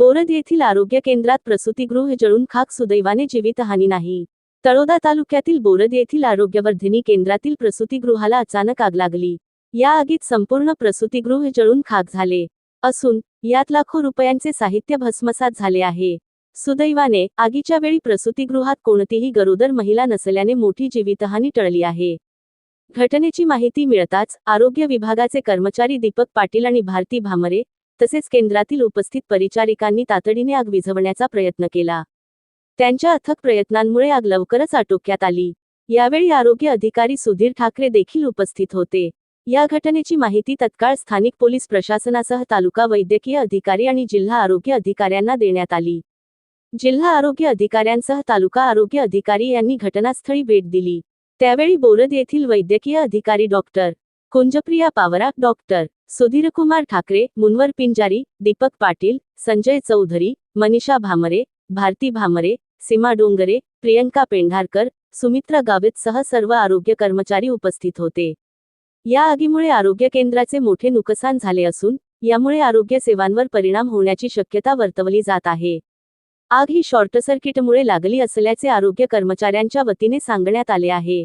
बोरद येथील आरोग्य केंद्रात प्रसूतीगृह जळून खाक सुदैवाने जीवितहानी नाही. तळोदा तालुक्यातील बोरद येथील आरोग्यवर्धिनी केंद्रातील प्रसूतीगृहाला अचानक आग लागली. या आगीत संपूर्ण प्रसूतीगृह जळून खाक झाले. असून यात लाखो रुपयांचे साहित्य भस्मसात झाले आहे. सुदैवाने आगीच्या वेळी प्रसूतीगृहात कोणतीही गरोदर महिला नसल्याने मोठी जीवितहानी टळली आहे. घटनेची माहिती मिळताच आरोग्य विभागाचे कर्मचारी दीपक पाटील आणि भारती भामरे तसेच केंद्रातील उपस्थित परिचारिकांनी तातडीने आग विझवण्याचा प्रयत्न केला. त्यांच्या अथक प्रयत्नांमुळे आग लवकरच आटोक्यात आली. यावेळी आरोग्य अधिकारी सुधीर ठाकरे देखील उपस्थित होते. या घटनेची माहिती तत्काळ स्थानिक पोलीस प्रशासनासह तालुका वैद्यकीय अधिकारी आणि जिल्हा आरोग्य अधिकाऱ्यांना देण्यात आली. जिल्हा आरोग्य अधिकाऱ्यांसह तालुका आरोग्य अधिकारी यांनी घटनास्थळी भेट दिली. त्यावेळी बोरद येथील वैद्यकीय अधिकारी डॉक्टर कुंजप्रिया पावरा डॉक्टर. सुधीरकुमार ठाकरे मुनवर पिंजारी दीपक पाटील संजय चौधरी मनीषा भामरे भारती भामरे सीमा डोंगरे प्रियंका पेंढारकर सुमित्रा गावित सह सर्व आरोग्य कर्मचारी उपस्थित होते. या आगीमुळे आरोग्य केंद्राचे मोठे नुकसान झाले असून यामुळे आरोग्य सेवांवर परिणाम होण्याची शक्यता वर्तवली जात आहे. आग ही शॉर्ट सर्किटमुळे लागली असल्याचे आरोग्य कर्मचाऱ्यांच्या वतीने सांगण्यात आले आहे.